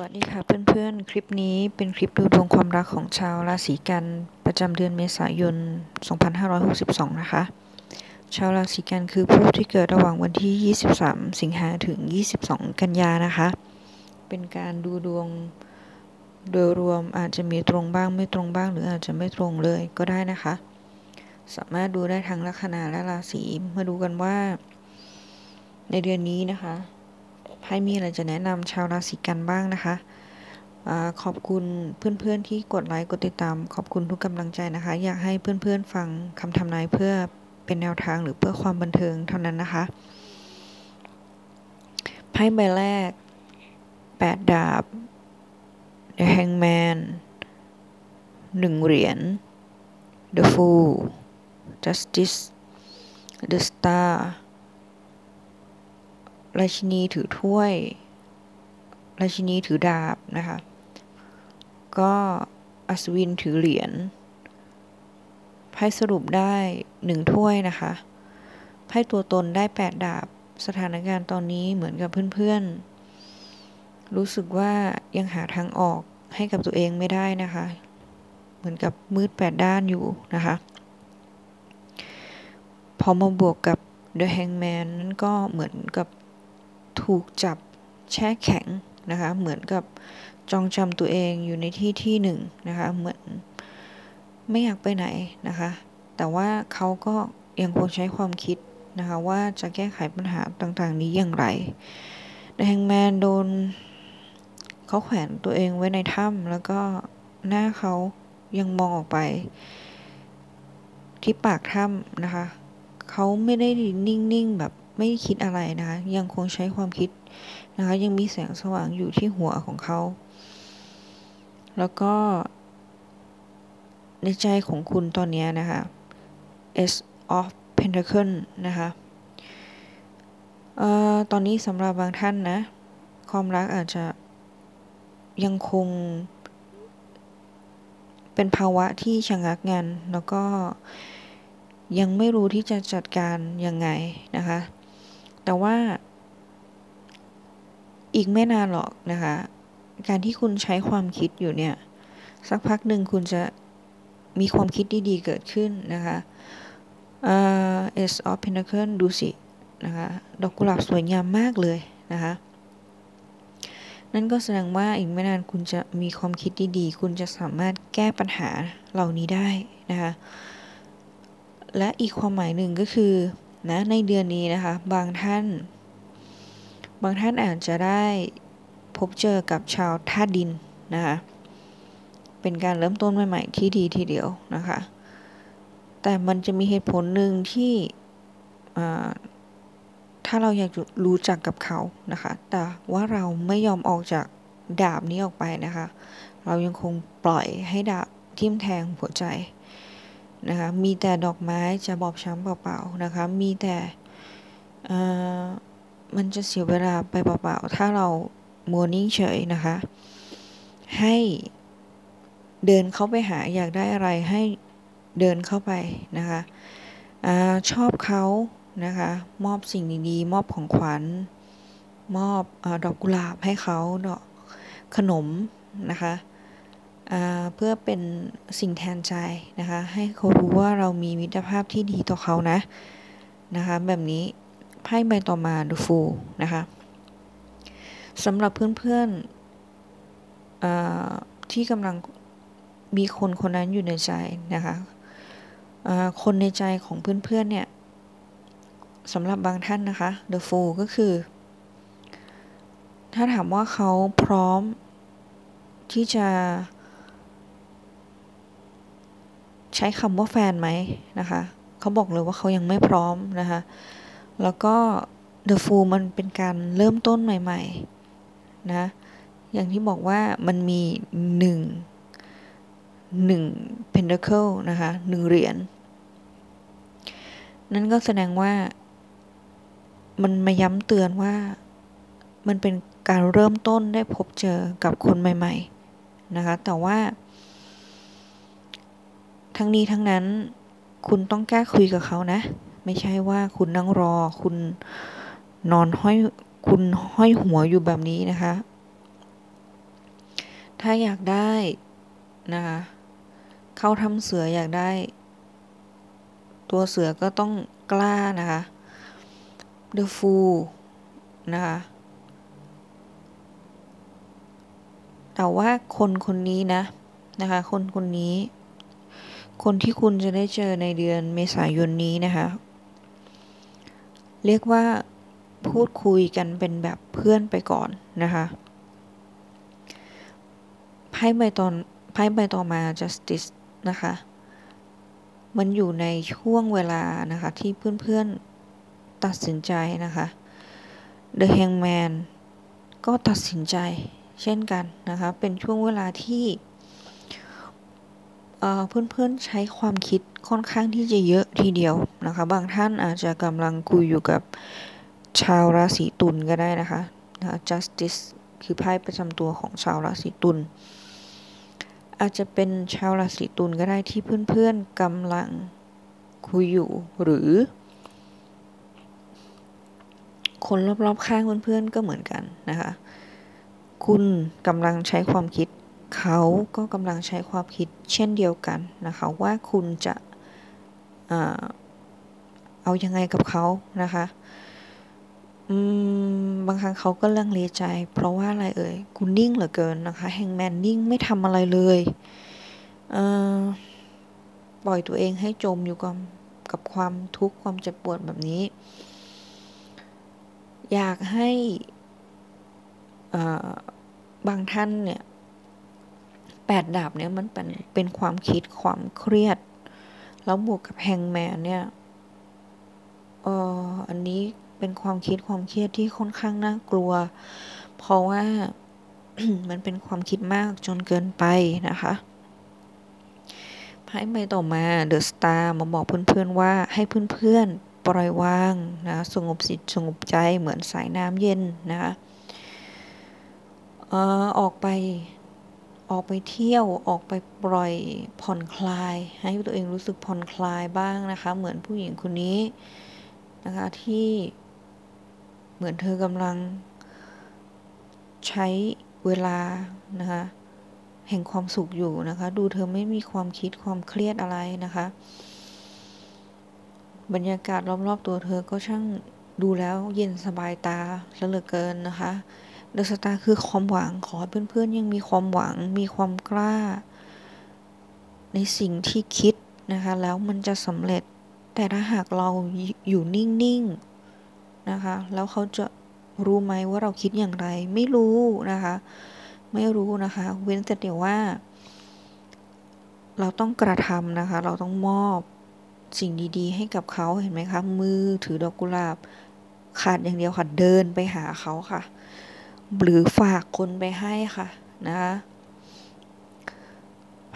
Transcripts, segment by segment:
วัสดีค่ะเพื่อนๆ คลิปนี้เป็นคลิปดูดวงความรักของชาวราศีกันประจำเดือนเมษายน 2562 นะคะ ชาวราศีกันคือผู้ที่เกิดระหว่างวันที่ 23 สิงหาถึง 22 กันยานะคะ เป็นการดูดวงโดยรวมอาจจะมีตรงบ้างไม่ตรงบ้าง หรืออาจจะไม่ตรงเลยก็ได้นะคะ สามารถดูได้ทั้งลัคนาและราศีมาดูกันว่า ในเดือนนี้นะคะ ไพ่มีอะไรจะแนะนำชาวราศีกันบ้างนะคะอขอบคุณเพื่อนๆที่กดไลค์กดติดตาม ขอบคุณทุกกำลังใจนะคะ อยากให้เพื่อนๆฟังคำทำนายเพื่อเป็นแนวทางหรือเพื่อความบันเทิงเท่านั้นนะคะไพ่ใบแรก8ดาบ The Hangman หนึ่งเหรียญ The Fool Justice The Star ราชินีถือถ้วย ราชินีถือดาบนะคะ ก็อัศวินถือเหรียญไพ่สรุปได้หนึ่งถ้วยนะคะไพ่ตัวตนได้แปดดาบ สถานการณ์ตอนนี้เหมือนกับเพื่อนๆ รู้สึกว่ายังหาทางออกให้กับตัวเองไม่ได้นะคะ เหมือนกับมืดแปดด้านอยู่นะคะ พอมาบวกกับ The Hangman นั้นก็เหมือนกับ ถูกจับแช่แข็งนะคะ เหมือนกับจองจำตัวเองอยู่ในที่ที่หนึ่งนะคะ เหมือนไม่อยากไปไหนนะคะ แต่ว่าเขาก็ยังคงใช้ความคิดนะคะว่าจะแก้ไขปัญหาต่างๆ นี้อย่างไรแฮงแมนโดนเขาแขวนตัวเองไว้ในถ้ำแล้วก็หน้าเขายังมองออกไป ที่ปากถ้ำนะคะ เขาไม่ได้นิ่งๆแบบ ไม่คิดอะไรนะคะยังคงใช้ความคิดนะคะยังมีแสงสว่างอยู่ที่หัวของเขา แล้วก็ ในใจของคุณตอนนี้นะคะ S of Pentacle นะคะเอ่อตอนนี้สำหรับบางท่านนะ ความรักอาจจะยังคง เป็นภาวะที่ชะงักงันแล้วก็ยังไม่รู้ที่จะจัดการยังไงนะคะ แต่ว่า อีกไม่นานหรอกนะคะ การที่คุณใช้ความคิดอยู่เนี่ย สักพักหนึ่งคุณจะมีความคิดดีๆเกิดขึ้นนะคะ uh, S of Pentacle ดูสินะคะดอกกุหลาบสวยงามมากเลยนะคะนั่นก็แสดงว่าอีกไม่นานคุณจะมีความคิดดีๆ คุณจะสามารถแก้ปัญหาเหล่านี้ได้นะคะ และอีกความหมายหนึ่งก็คือ นะในเดือนนี้นะคะ บางท่าน บางท่านอาจจะได้พบเจอกับชาวธาดินนะคะเป็นการเริ่มต้นใหม่ๆที่ดีทีเดียวนะคะ แต่มันจะมีเหตุผลหนึ่งที่ถ้าเราอยากรู้จักกับเขานะคะ แต่ว่าเราไม่ยอมออกจากดาบนี้ออกไปนะคะ เรายังคงปล่อยให้ดาบทิ่มแทงหัวใจ นะคะมีแต่ดอกไม้จะบอบช้ำเปล่าๆนะคะมีแต่มันจะเสียเวลาไปเปล่าๆถ้าเรามัวนิ่งเฉยนะคะ ให้เดินเข้าไปหาอยากได้อะไรให้เดินเข้าไปนะคะอชอบเขานะคะ มอบสิ่งดีๆ มอบของขวัญ มอบอดอกกุหลาบให้เขาดอกขนมนะคะ เพื่อเป็นสิ่งแทนใจนะคะ ให้เขารู้ว่าเรามีมิตรภาพที่ดีต่อเขานะนะคะ แบบนี้ไพ่ใบต่อมา The Fool นะคะสำหรับเพื่อนๆที่กำลังมีคนคนนั้นอยู่ในใจนะคะคนในใจของเพื่อนๆเนี่ยสำหรับบางท่านนะคะ The Fool ก็คือ ถ้าถามว่าเขาพร้อมที่จะ ใช้คำว่าแฟนไหมนะคะเขาบอกเลยว่าเขายังไม่พร้อมนะคะแล้วก็ The Fool มันเป็นการเริ่มต้นใหม่ๆนะอย่างที่บอกว่ามันมีหนึ่งหนึ่ง pentacle นะคะหนึ่งเหรียญนั่นก็แสดงว่า มันมาย้ำเตือนว่ามันเป็นการเริ่มต้นได้พบเจอกับคนใหม่ ๆ นะคะ แต่ว่า ทั้งนี้ทั้งนั้น คุณต้องกล้าคุยกับเขานะ ไม่ใช่ว่าคุณนั่งรอ คุณนอนห้อยคุณห้อยหัวอยู่แบบนี้นะคะ ถ้าอยากได้นะคะเข้าทำเสืออยากได้ ตัวเสือก็ต้องกล้านะคะ The Fool นะคะ แต่ว่าคนคนนี้นะนะคะ คนคนนี้ คนที่คุณจะได้เจอในเดือนเมษายนนี้นะคะ เรียกว่าพูดคุยกันเป็นแบบเพื่อนไปก่อนนะคะไพ่ใบตอนไพ่ใบต่อมา justice นะคะ มันอยู่ในช่วงเวลานะคะที่เพื่อนๆตัดสินใจนะคะ The Hangman ก็ตัดสินใจเช่นกันนะคะ เป็นช่วงเวลาที่ เพื่อนๆใช้ความคิดค่อนข้างที่จะเยอะทีเดียวนะคะ บางท่านอาจจะกำลังคุยอยู่กับชาวราศีตุลก็ได้นะคะนะ justice คือไพ่ประจำตัวของชาวราศีตุลอาจจะเป็นชาวราศีตุลก็ได้ที่เพื่อนๆกำลังคุยอยู่หรือ คนรอบๆข้างเพื่อนๆก็เหมือนกันนะคะ คุณกำลังใช้ความคิด เขาก็กำลังใช้ความคิดเช่นเดียวกันนะคะว่าคุณจะเอายังไงกับเขานะคะบางครั้งเขาก็ลังเลใจ เพราะว่าอะไรเอ่ยคุณนิ่งเหลือเกินนะคะแฮงแมนนิ่งไม่ทำอะไรเลยเปล่อยตัวเองให้จมอยู่กับกับความทุกข์ความเจ็บปวดแบบนี้ อยากให้บางท่านเนี่ย แปดดาบเนี่ยมันเป็นเป็นความคิดความเครียด แล้วบวกกับแฮงแมนเนี่ยเอออันนี้เป็นความคิดความเครียดที่ค่อนข้างน่ากลัว เพราะว่ามันเป็นความคิดมากจนเกินไปนะคะไพ่ใบต่อมาเดอะสตาร์มาบอกเพื่อนๆว่าให้เพื่อนๆปล่อยวางนะสงบสิตสงบใจเหมือนสายน้ำเย็นนะคะออกไป ออกไปเที่ยวออกไปปล่อยผ่อนคลาย ให้ตัวเองรู้สึกผ่อนคลายบ้างนะคะ เหมือนผู้หญิงคนนี้นะคะที่เหมือนเธอกำลังใช้เวลานะคะแห่งความสุขอยู่นะคะ ดูเธอไม่มีความคิดความเครียดอะไรนะคะ บรรยากาศรอบๆตัวเธอก็ช่างดูแล้วเย็นสบายตาเหลือเกินนะคะ เดอะสตาร์คือความหวังขอให้เพื่อนๆ ยังมีความหวังมีความกล้า ในสิ่งที่คิดนะคะ แล้วมันจะสำเร็จแต่ถ้าหากเราอยู่นิ่งๆนะคะ แล้วเขาจะรู้ไหมว่าเราคิดอย่างไร ไม่รู้นะคะ ไม่รู้นะคะ เว้นแต่เดี๋ยวว่า เราต้องกระทำนะคะ เราต้องมอบสิ่งดีๆ ให้กับเขาเห็นไหมคะ มือถือดอกกุหลาบ ขาดอย่างเดียวค่ะเดินไปหาเขาค่ะ หรือฝากคนไปให้ค่ะนะคะ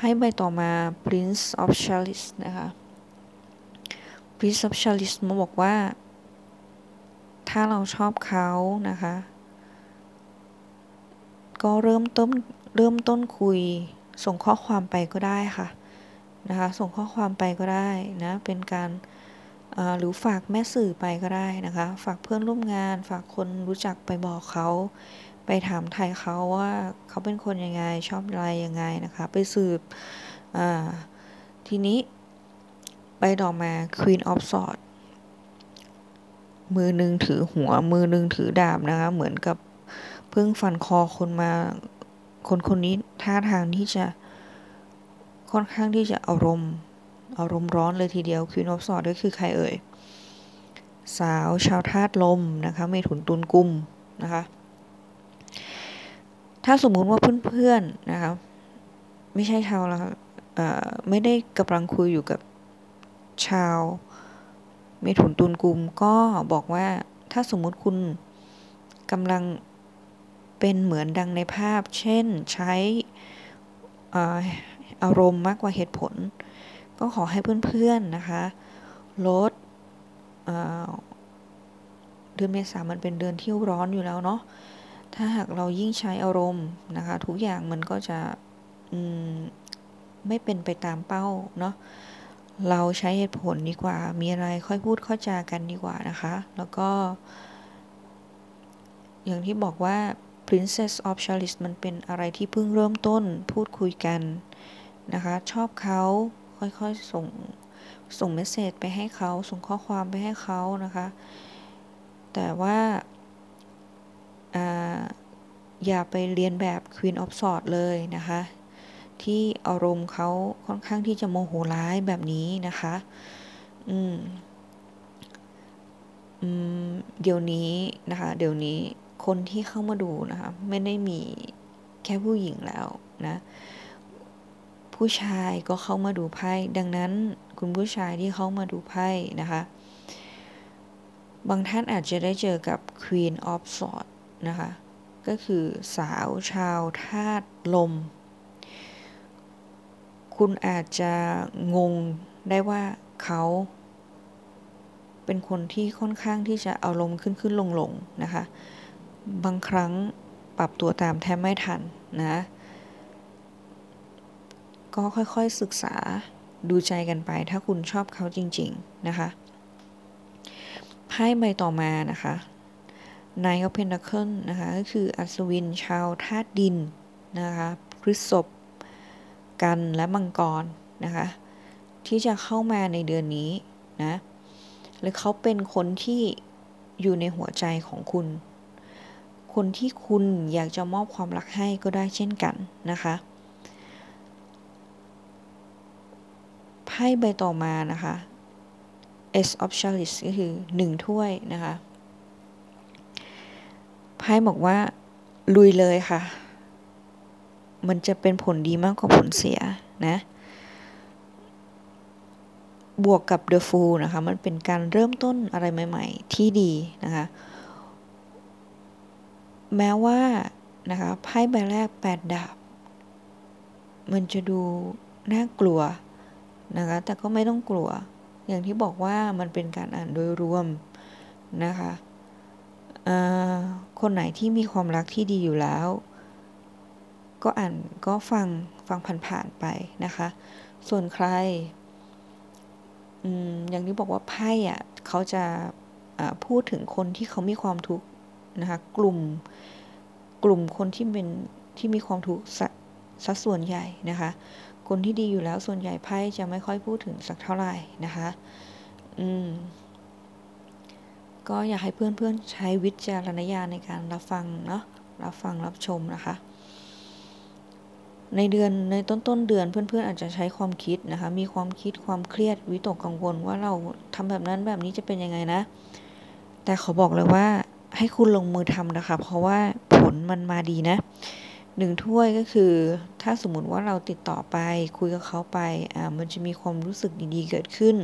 ให้ใบต่อมา Prince of Chalice นะคะพ r ิ c e of Chalice มาบอกว่า ถ้าเราชอบเขานะคะ ก็เริ่มต้นเริ่มต้นคุย ส่งข้อความไปก็ได้ค่ะนะคะ ส่งข้อความไปก็ได้นะ เป็นการ หรือฝากแม่สื่อไปก็ได้นะคะ ฝากเพื่อนร่วมงาน ฝากคนรู้จักไปบอกเขา ไปถามไทยเขาว่าเขาเป็นคนยังไงชอบอะไรยังไงนะคะ ไปสืบทีนี้ใบดอกมา Queen of Swords มือหนึ่งถือหัว มือหนึ่งถือดาบนะคะ เหมือนกับเพิ่งฟันคอคนมา คนคนนี้ท่าทางที่จะค่อนข้างที่จะอารมณ์ อารมณ์ร้อนเลยทีเดียว Queen of Swords ก็คือใครเอ่ย สาวชาวธาตุลมนะคะเมถุนตุลกุมนะคะถ้าสมมุติว่าเพื่อนๆนะคะไม่ใช่ชาวละไม่ได้กำลังคุยอยู่กับชาวเมถุนตุลกุมก็บอกว่าถ้าสมมุติคุณกำลังเป็นเหมือนดังในภาพ เช่นใช้อารมณ์มากกว่าเหตุผล ก็ขอให้เพื่อนๆนะคะ ลดเดือนเมษามันเป็นเดือนที่ร้อนอยู่แล้วเนาะ ถ้าหากเรายิ่งใช้อารมณ์นะคะ ทุกอย่างมันก็จะไม่เป็นไปตามเป้าเนาะ เราใช้เหตุผลดีกว่า มีอะไรค่อยพูดเข้าจากันดีกว่านะคะ แล้วก็ อย่างที่บอกว่า Princess of Chalice มันเป็นอะไรที่เพิ่งเริ่มต้นพูดคุยกันนะคะ ชอบเขา ค่อยๆส่งส่งเมสเซจไปให้เขาส่งข้อความไปให้เขานะคะ แต่ว่าอย่าไปเรียนแบบ Queen of Swords เลยนะคะ ที่อารมณ์เขาค่อนข้างที่จะโมโหร้ายแบบนี้นะคะ อืมเดี๋ยวนี้นะคะ เดี๋ยวนี้คนที่เข้ามาดูนะคะ ไม่ได้มีแค่ผู้หญิงแล้วนะ ผู้ชายก็เข้ามาดูไพ่ดังนั้นคุณผู้ชายที่เข้ามาดูไพ่นะคะ บางท่านอาจจะได้เจอกับ Queen of Swords นะคะ ก็คือสาวชาวธาตุลม คุณอาจจะงงได้ว่าเขาเป็นคนที่ค่อนข้างที่จะอารมณ์ขึ้นขึ้นลงลงนะคะ บางครั้งปรับตัวตามแทบไม่ทันนะ ก็ค่อยๆศึกษาดูใจกันไป ถ้าคุณชอบเขาจริง ๆ นะคะไพ่ใบต่อมานะคะ Nine of Pentacles นะคะก็คืออัศวินชาวธาตุดินนะคะพฤษภกันและมังกรนะคะที่จะเข้ามาในเดือนนี้นะหรือเขาเป็นคนที่อยู่ในหัวใจของคุณ คนที่คุณอยากจะมอบความรักให้ก็ได้เช่นกันนะคะ ไพ่ใบต่อมานะคะ S of Chalice ก็คือ1ถ้วยนะคะไพ่บอกว่า ลุยเลยค่ะ มันจะเป็นผลดีมากกว่าผลเสียนะ บวกกับ The Fool นะคะ มันเป็นการเริ่มต้นอะไรใหม่ๆ ที่ดีนะคะ แม้ว่านะคะไพ่ใบแรกแปดดาบ มันจะดูน่ากลัว นะคะ แต่ก็ไม่ต้องกลัว อย่างที่บอกว่ามันเป็นการอ่านโดยรวมนะคะคนไหนที่มีความรักที่ดีอยู่แล้ว ก็อ่านก็ฟังฟังผ่านๆไปนะคะ ส่วนใครอย่างที่บอกว่าไพ่อะเขาจะพูดถึงคนที่เขามีความทุกข์นะคะ กลุ่มกลุ่มคนที่เป็นที่มีความทุกข์สัดส่วนใหญ่นะคะ คนที่ดีอยู่แล้วส่วนใหญ่ไพ่จะไม่ค่อยพูดถึงสักเท่าไหร่นะคะ อืม ก็อยากให้เพื่อนๆใช้วิจารณญาณในการรับฟังเนาะ รับฟังรับชมนะคะ ในเดือนในต้นต้นเดือนเพื่อนๆอาจจะใช้ความคิดนะคะ มีความคิดความเครียดวิตกกังวลว่าเราทำแบบนั้นแบบนี้จะเป็นยังไงนะ แต่ขอบอกเลยว่าให้คุณลงมือทำนะคะ เพราะว่าผลมันมาดีนะ หนึ่งถ้วยก็คือ ถ้าสมมติว่าเราติดต่อไป คุยกับเขาไปอ่ามันจะมีความรู้สึกดีๆเกิดขึ้น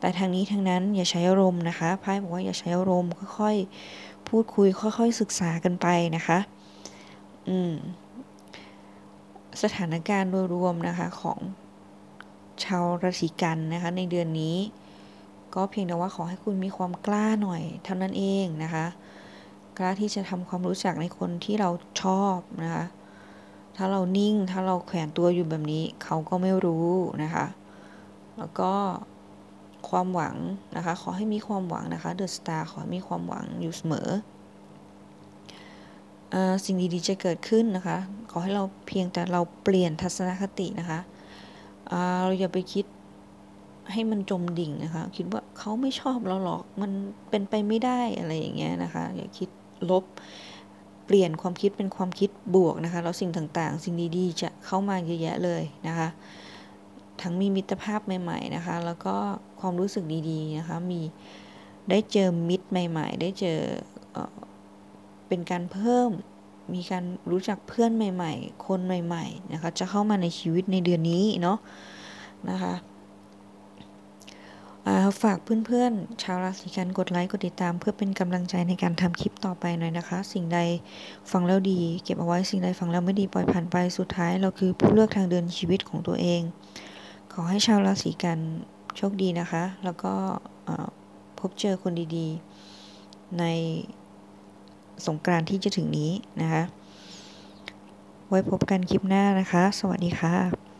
แต่ทางนี้ทางนั้นอย่าใช้อารมณ์นะคะไพ่บอกว่าอย่าใช้อารมณ์ค่อยๆพูดคุยค่อยๆศึกษากันไปนะคะอืมสถานการณ์โดยรวมนะคะของชาวราศีกันนะคะ ในเดือนนี้ ก็เพียงแต่ว่าขอให้คุณมีความกล้าหน่อย เท่านั้นเองนะคะกล้าที่จะทำความรู้จักในคนที่เราชอบนะคะ ถ้าเรานิ่งถ้าเราแขวนตัวอยู่แบบนี้ เขาก็ไม่รู้นะคะ แล้วก็ความหวังนะคะ ขอให้มีความหวังนะคะเดอะสตาร์ขอให้มีความหวังอยู่เสมอสิ่งดีๆจะเกิดขึ้นนะคะ ขอให้เราเพียงแต่เราเปลี่ยนทัศนคตินะคะเราอย่าไปคิดให้มันจมดิ่งนะคะ คิดว่าเขาไม่ชอบเราหรอก มันเป็นไปไม่ได้อะไรอย่างเงี้ยนะคะ อย่าคิดลบ เปลี่ยนความคิดเป็นความคิดบวกนะคะ แล้วสิ่งต่างๆ สิ่งดีๆ จะเข้ามาเยอะแยะเลยนะคะ ทั้งมีมิตรภาพใหม่ๆนะคะ แล้วก็ความรู้สึกดีๆนะคะ มีได้เจอมิตรใหม่ ๆ ได้เจอเป็นการเพิ่ม มีการรู้จักเพื่อนใหม่ ๆ คนใหม่ ๆ นะคะ จะเข้ามาในชีวิตในเดือนนี้เนาะนะคะ ฝากเพื่อนๆ ชาวราศีกันกดไลค์กดติดตาม เพื่อเป็นกำลังใจในการทำคลิปต่อไปหน่อยนะคะ สิ่งใดฟังแล้วดี เก็บเอาไว้สิ่งใดฟังแล้วไม่ดีปล่อยผ่านไปสุดท้าย เราคือผู้เลือกทางเดินชีวิตของตัวเอง ขอให้ชาวราศีกันโชคดีนะคะ แล้วก็พบเจอคนดีๆ ในสงกรานที่จะถึงนี้นะคะ ไว้พบกันคลิปหน้านะคะ สวัสดีค่ะ